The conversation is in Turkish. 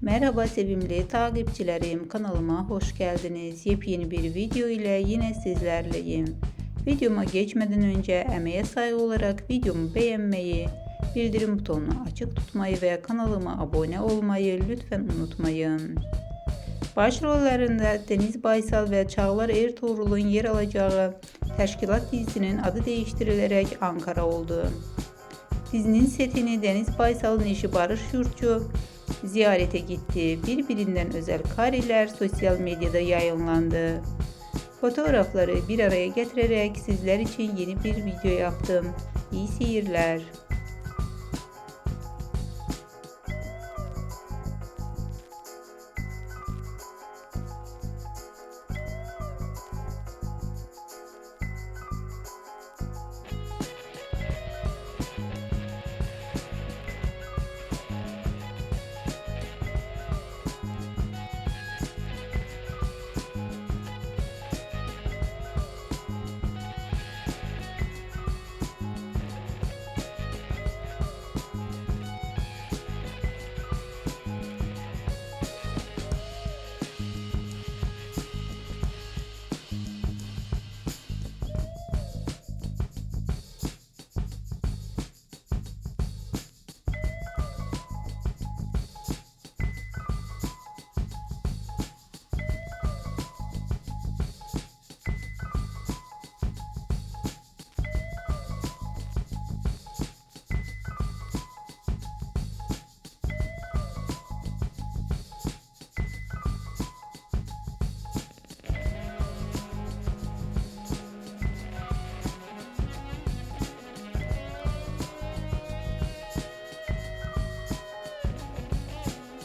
Merhaba sevimli takipçilerim kanalıma hoş geldiniz. Yepyeni bir video ile yine sizlerleyim. Videoma geçmeden önce emeğe saygı olarak videomu beğenmeyi, bildirim butonunu açık tutmayı ve kanalıma abone olmayı lütfen unutmayın. Başrollerinde Deniz Baysal ve Çağlar Ertuğrul'un yer alacağı Teşkilat dizisinin adı değiştirilerek Ankara oldu. Dizinin setini Deniz Baysal'ın eşi Barış Yurtçu ziyarete gitti. Birbirinden özel kareler sosyal medyada yayınlandı. Fotoğrafları bir araya getirerek sizler için yeni bir video yaptım. İyi seyirler.